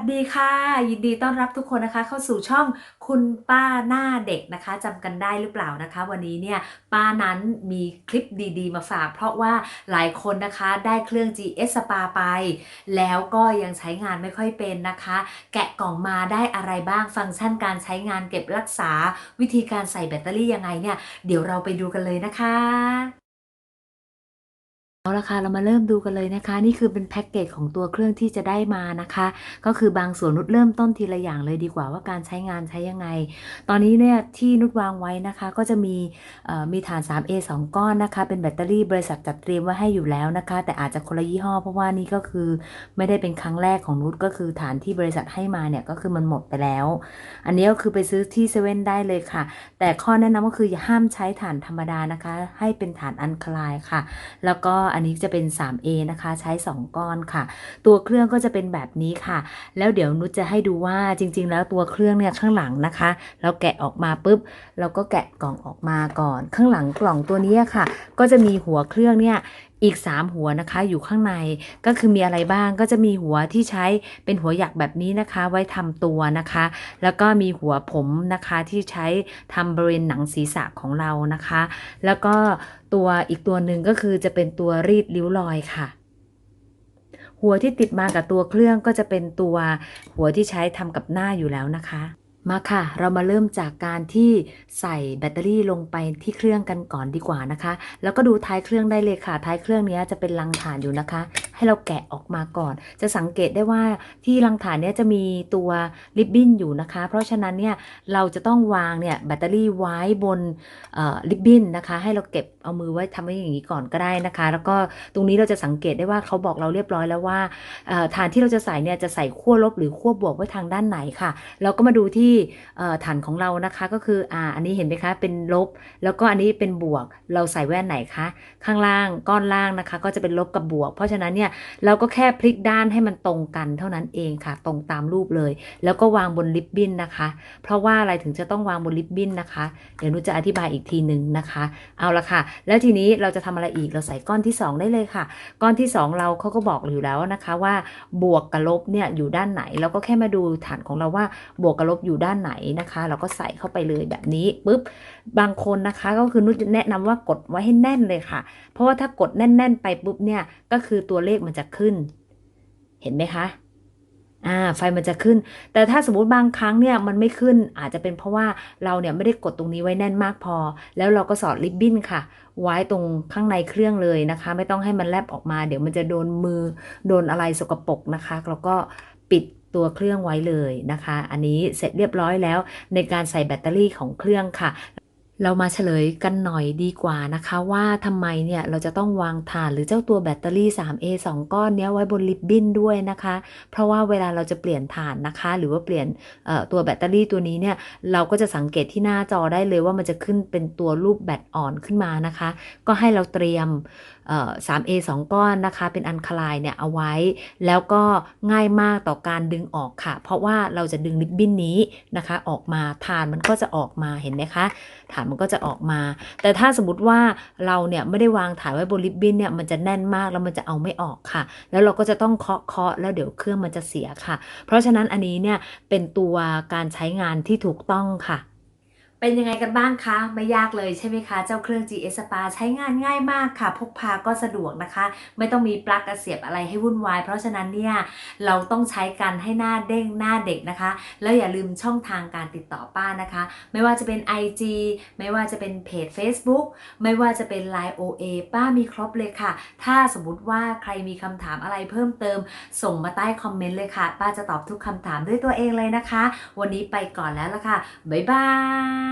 สดีค่ะ ยินดีต้อนรับทุกคนนะคะ เข้าสู่ช่องคุณป้าหน้าเด็กนะคะจำกันได้หรือเปล่านะคะ วันนี้เนี่ยป้านั้นมีคลิปดีๆ มาฝาก เพราะว่าหลายคนนะคะได้เครื่อง GS Spa ไป แล้วก็ยังใช้งานไม่ค่อยเป็นนะคะ แกะกล่องมาได้อะไรบ้างฟังก์ชันการใช้งานเก็บรักษา วิธีการใส่แบตเตอรี่ยังไงเนี่ยเดี๋ยวเราไปดูกันเลยนะคะ เอาละค่ะเรามาเริ่มดูกันเลยนะคะ นี่คือเป็นแพ็กเกจของตัวเครื่องที่จะได้มานะคะ ก็คือบางส่วนนุชเริ่มต้นทีละอย่างเลยดีกว่าว่าการใช้งานใช้ยังไง ตอนนี้เนี่ยที่นุชวางไว้นะคะ ก็จะมีมีฐาน 3A 2 ก้อนนะคะ เป็นแบตเตอรี่บริษัทจัดเตรียมไว้ให้อยู่แล้วนะคะ แต่อาจจะคนละยี่ห้อ เพราะว่านี่ก็คือไม่ได้เป็นครั้งแรกของนุชก็คือฐานที่บริษัทให้มาเนี่ยก็คือมันหมดไปแล้ว อันนี้ก็คือไปซื้อที่เซเว่นได้เลยค่ะ แต่ข้อแนะนำก็คืออย่าห้ามใช้ฐานธรรมดานะคะ ให้เป็นฐานอันคลายค่ะ แล้วก็อันนี้จะเป็น 3A นะคะ ใช้ 2 ก้อนค่ะ ตัวเครื่องก็จะเป็นแบบนี้ค่ะ แล้วเดี๋ยวนุชจะให้ดูว่าจริง ๆ แล้วตัวเครื่องเนี่ยข้างหลังนะคะ เราแกะออกมาปุ๊บ เราก็แกะกล่องออกมาก่อน ข้างหลังกล่องตัวนี้ค่ะ ก็จะมีหัวเครื่องเนี่ย อีก 3 หัวนะคะ อยู่ข้างในก็คือมีอะไรบ้างก็จะมีหัวที่ใช้เป็นหัวหยักแบบนี้นะคะ ไว้ทำตัวนะคะ แล้วก็มีหัวผมนะคะที่ใช้ทำบริเวณหนังศีรษะของเรานะคะ แล้วก็ตัวอีกตัวหนึ่งก็คือจะเป็นตัวรีดริ้วรอยค่ะหัวที่ติดมากับตัวเครื่องก็จะเป็นตัวหัวที่ใช้ทำกับหน้าอยู่แล้วนะคะ มาค่ะ เรามาเริ่มจากการที่ใส่แบตเตอรี่ลงไปที่เครื่องกันก่อนดีกว่านะคะ แล้วก็ดูท้ายเครื่องได้เลยค่ะ ท้ายเครื่องเนี้ยจะเป็นรังฐานอยู่นะคะ ให้เราแกะออกมาก่อน จะสังเกตได้ว่าที่รังฐานเนี้ยจะมีตัวริบบิ้นอยู่นะคะ เพราะฉะนั้นเนี่ยเราจะต้องวางเนี่ยแบตเตอรี่ไว้บนเอ่อริบบิ้นนะคะ ให้เราเก็บเอามือไว้ทำไว้อย่างนี้ก่อนก็ได้นะคะ แล้วก็ตรงนี้เราจะสังเกตได้ว่าเขาบอกเราเรียบร้อยแล้วว่าเอ่อฐานที่เราจะใส่เนี่ยจะใส่ขั้วลบหรือขั้วบวกไว้ทางด้านไหนค่ะ เราก็มาดูที่เอ่ฐานของเรานะคะก็คืออ่าอันนี้เห็นไหมคะเป็นลบ แล้วก็อันนี้เป็นบวกเราใส่แว่นไหนคะข้างล่างก้อนล่างนะคะ ก็จะเป็นลบกับบวก เพราะฉะนั้นเนี่ยเราก็แค่พลิกด้านให้มันตรงกันเท่านั้นเองค่ะ ตรงตามรูปเลย แล้วก็วางบนริบบิ้นนะคะ เพราะว่าอะไรถึงจะต้องวางบนริบบิ้นนะคะ เดี๋ยวนุจะอธิบายอีกทีหนึ่งนะคะ เอาละค่ะ แล้วทีนี้เราจะทำอะไรอีกเราใส่ก้อนที่ 2 ได้เลยค่ะ ก้อนที่ 2 เราเขาก็บอกอยู่แล้วนะคะว่า บวกกับลบเนี่ยอยู่ด้านไหนเราก็แค่มาดูฐานของเราว่าบวกกับลบอยู่ด้านไหนนะคะ เราก็ใส่เข้าไปเลยแบบนี้ปุ๊บบางคนนะคะ ก็คือนุชแนะนำว่ากดไว้ให้แน่นเลยค่ะ เพราะว่าถ้ากดแน่น ๆ ไปปุ๊บเนี่ยก็คือตัวเลขมันจะขึ้น เห็นไหมคะอ่าไฟมันจะขึ้น แต่ถ้าสมมติบางครั้งเนี่ยมันไม่ขึ้นอาจจะเป็นเพราะว่าเราเนี่ยไม่ได้กดตรงนี้ไว้แน่นมากพอ แล้วเราก็สอดริบบิ้นค่ะ ไว้ตรงข้างในเครื่องเลยนะคะ ไม่ต้องให้มันแลบออกมา เดี๋ยวมันจะโดนมือโดนอะไรสกปรกนะคะ แล้วก็ปิด ตัวเครื่องไว้เลยนะคะ อันนี้เสร็จเรียบร้อยแล้วในการใส่แบตเตอรี่ของเครื่องค่ะ เรามาเฉลยกันหน่อยดีกว่านะคะว่าทำไมเนี่ยเราจะต้องวางถานหรือเจ้าตัวแบตเตอรี่ 3A 2 ก้อนเนี้ยไว้บนริบบิ้นด้วยนะคะ เพราะว่าเวลาเราจะเปลี่ยนถานนะคะ หรือว่าเปลี่ยนตัวแบตเตอรี่ตัวนี้เนี่ยเราก็จะสังเกตที่หน้าจอได้เลยว่ามันจะขึ้นเป็นตัวรูปแบตอ่อนขึ้นมานะคะ ก็ให้เราเตรียม 3A 2 ก้อนนะคะ เป็นอันคลายเนี่ยเอาไว้ แล้วก็ง่ายมากต่อการดึงออกค่ะ เพราะว่าเราจะดึงริบบิ้นนี้นะคะ ออกมาถานมันก็จะออกมาเห็นไหมคะฐานมันก็จะออกมา แต่ถ้าสมมติว่าเราเนี่ยไม่ได้วางถ่ายไว้บนริบบิ้นเนี่ยมันจะแน่นมากแล้วมันจะเอาไม่ออกค่ะ แล้วเราก็จะต้องเคาะเคาะแล้วเดี๋ยวเครื่องมันจะเสียค่ะ เพราะฉะนั้นอันนี้เนี่ยเป็นตัวการใช้งานที่ถูกต้องค่ะ เป็นยังไงกันบ้างคะ ไม่ยากเลยใช่ไหมคะ เจ้าเครื่อง GS Spa ใช้งานง่ายมากค่ะ พกพาก็สะดวกนะคะ ไม่ต้องมีปลั๊กกระเสียบอะไรให้วุ่นวาย เพราะฉะนั้นเนี่ย เราต้องใช้กันให้หน้าเด้งหน้าเด็กนะคะ แล้วอย่าลืมช่องทางการติดต่อป้านะคะ ไม่ว่าจะเป็น IG ไม่ว่าจะเป็นเพจ Facebook ไม่ว่าจะเป็น Line OA ป้ามีครบเลยค่ะ ถ้าสมมติว่าใครมีคำถามอะไรเพิ่มเติม ส่งมาใต้คอมเมนต์เลยค่ะ ป้าจะตอบทุกคำถามด้วยตัวเองเลยนะคะ วันนี้ไปก่อนแล้วละค่ะบ๊ายบาย